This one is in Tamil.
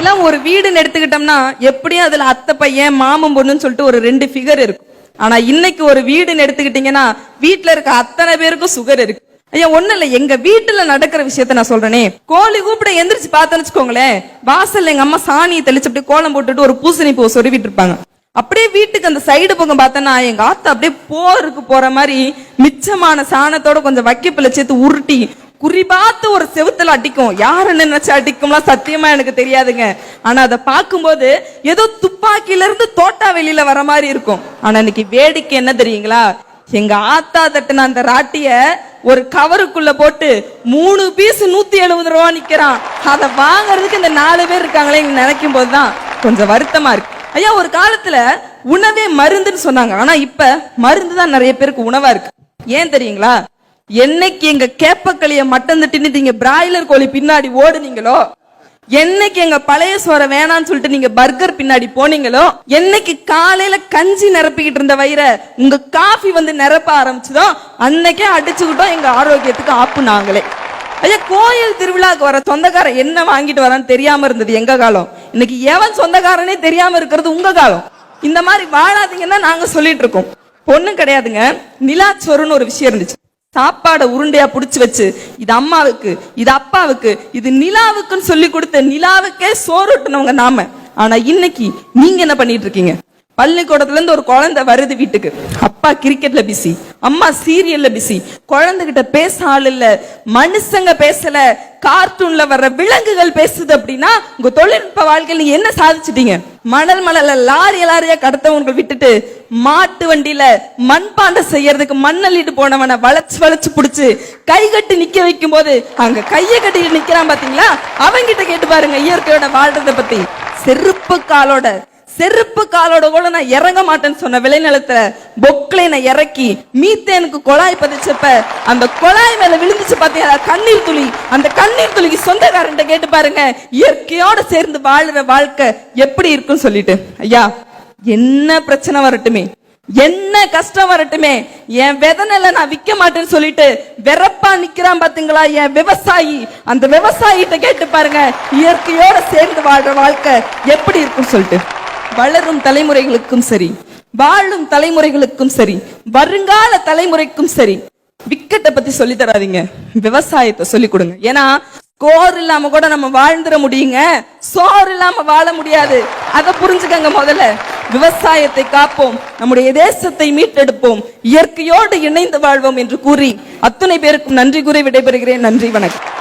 அப்படிலாம் ஒரு வீடுன்னு எடுத்துக்கிட்டோம்னா எப்படியும் அதுல அத்தை பையன் மாமன் பொண்ணுன்னு சொல்லிட்டு ஒரு ரெண்டு ஃபிகர் இருக்கும். ஆனா இன்னைக்கு ஒரு வீடுன்னு எடுத்துக்கிட்டீங்கன்னா வீட்டுல இருக்க அத்தனை பேருக்கும் சுகர் இருக்கு. ஐயா ஒண்ணு இல்ல எங்க வீட்டுல நடக்கிற விஷயத்த நான் சொல்றேனே. கோழி கூப்பிட எந்திரிச்சு பார்த்தேன்னு வச்சுக்கோங்களேன். வாசல்ல எங்க அம்மா சாணியை தெளிச்சு அப்படியே கோலம் போட்டுட்டு ஒரு பூசணி பூ சொருவிட்டு இருப்பாங்க. அப்படியே வீட்டுக்கு அந்த சைடு பக்கம் பார்த்தேன்னா எங்க ஆத்தா அப்படியே போருக்கு போற மாதிரி மிச்சமான சாணத்தோட கொஞ்சம் வைக்கப்பில சேர்த்து உருட்டி குறிபாத்து ஒரு செவுத்துல அடிக்கும். யாரு நினைச்சு அடிக்கும்லாம் சத்தியமா எனக்கு தெரியாதுங்க. ஆனா அதை பார்க்கும்போது ஏதோ துப்பாக்கில இருந்து தோட்டா வெளியில வர மாதிரி இருக்கும். ஆனா இன்னைக்கு வேடிக்கை என்ன தெரியுங்களா? எங்க ஆத்தா தட்டுன அந்த ராட்டிய ஒரு கவருக்குள்ள போட்டு மூணு பீஸ் நூத்தி எழுபது ரூபா நிக்கிறான். அதை வாங்குறதுக்கு இந்த நாலு பேர் இருக்காங்களே நினைக்கும் போதுதான் கொஞ்சம் வருத்தமா இருக்கு. ஐயா ஒரு காலத்துல உணவே மருந்துன்னு சொன்னாங்க. ஆனா இப்ப மருந்து தான் நிறைய பேருக்கு உணவா இருக்கு. ஏன் தெரியுங்களா? என்னைக்கு எங்க கேப்பக்களிய மட்டம் தட்டின்னு நீங்க பிராய்லர் கோழி பின்னாடி ஓடுனீங்களோ? என்னைக்கு எங்க பழைய சோரை வேணாம்னு சொல்லிட்டு நீங்க பர்கர் பின்னாடி போனீங்களோ? என்னைக்கு காலையில கஞ்சி நிரப்பிக்கிட்டு இருந்த வயிற உங்க காஃபி வந்து நிரப்ப ஆரம்பிச்சதோ அன்னைக்கே அடிச்சுக்கிட்டோம். எங்க ஆரோக்கியத்துக்கு ஆப்பு நாங்களே. ஐயா கோயில் திருவிழாக்கு வர சொந்தக்காரன் என்ன வாங்கிட்டு வரான்னு தெரியாம இருந்தது எங்க காலம்? இன்னைக்கு எவன் சொந்தக்காரனே தெரியாம இருக்கிறது உங்க காலம்? இந்த மாதிரி வாழாதீங்கன்னா நாங்க சொல்லிட்டு இருக்கோம். பொண்ணும் கிடையாதுங்க. நிலாச்சோறுன்னு ஒரு விஷயம் இருந்துச்சு. சாப்பாடை உருண்டையா புடிச்சு வச்சு இது அம்மாவுக்கு இது அப்பாவுக்கு இது நிலாவுக்குன்னு சொல்லி கொடுத்த நிலாவுக்கே சோறுட்டுனவங்க நாம. ஆனா இன்னைக்கு நீங்க என்ன பண்ணிட்டு இருக்கீங்க? பள்ளிக்கூடத்துல இருந்து ஒரு குழந்தை வருது வீட்டுக்கு. அப்பா கிரிக்கெட்ல பிஸி அம்மா சீரியல்ல பிஸி. குழந்தைகிட்ட பேச ஆள் இல்ல. மனுஷங்க பேசல. கார்ட்டூன்ல வர்ற விலங்குகள் பேசுது அப்படின்னா உங்க தொழில்நுட்ப வாழ்க்கையில் நீங்க என்ன சாதிச்சிட்டீங்க? மணல் மணல லாரி லாரியா கடத்தவங்களை விட்டுட்டு மாட்டு வண்டியில மண்பாண்ட செய்யறதுக்கு மண்ணள்ளிட்டு போனவனை வளைச்சு வளைச்சு புடிச்சு கை கட்டி நிக்க வைக்கும் போது அங்க கைய கட்டிட்டு நிக்கிறான் பாத்தீங்களா? அவங்கிட்ட கேட்டு பாருங்க இயற்கையோட வாழ்றத பத்தி. செருப்பு காலோட செருப்பு காலோட கூட நான் இறங்க மாட்டேன்னு சொன்ன விளைநிலத்துல பொக்லைனை இறக்கி மீத்தேனுக்கு குழாய் பதிச்சப்ப அந்த குழாய் மேல விழுந்துச்சு பாத்தீங்களா கண்ணீர் துளி. அந்த கண்ணீர் துளிக்கு சொந்தக்காரன்ட்ட கேட்டு பாருங்க. இயற்கையோட சேர்ந்து வாழ்ற வாழ்க்கை எப்படி இருக்குன்னு சொல்லிட்டு. ஐயா என்ன பிரச்சனை வரட்டுமே? என்ன கஷ்டம் வரட்டுமே? என் விதனில நான் விக்க மாட்டேன்னு சொல்லிட்டு வெறப்பா நிக்கிறான் பாத்தீங்களா என் விவசாயி? அந்த விவசாயிட்ட கேட்டு பாருங்க. இயற்கையோட சேர்ந்து வாழ்ற வாழ்க்கை எப்படி இருக்குன்னு சொல்லிட்டு. வளரும் தலைமுறைகளுக்கும் சரி வாழும் தலைமுறைகளுக்கும் சரி வருங்கால தலைமுறைக்கும் சரி விக்கெட்டை பத்தி சொல்லி தராதீங்க. விவசாயத்தை சொல்லி கொடுங்க. ஏன்னா கோர் இல்லாம கூட நம்ம வாழ்ந்துட முடியுங்க. சோறு இல்லாம வாழ முடியாது. அதை புரிஞ்சுக்கங்க முதல்ல. விவசாயத்தை காப்போம். நம்முடைய தேசத்தை மீட்டெடுப்போம். இயற்கையோடு இணைந்து வாழ்வோம் என்று கூறி அத்துணை பேருக்கும் நன்றி கூறி விடைபெறுகிறேன். நன்றி வணக்கம்.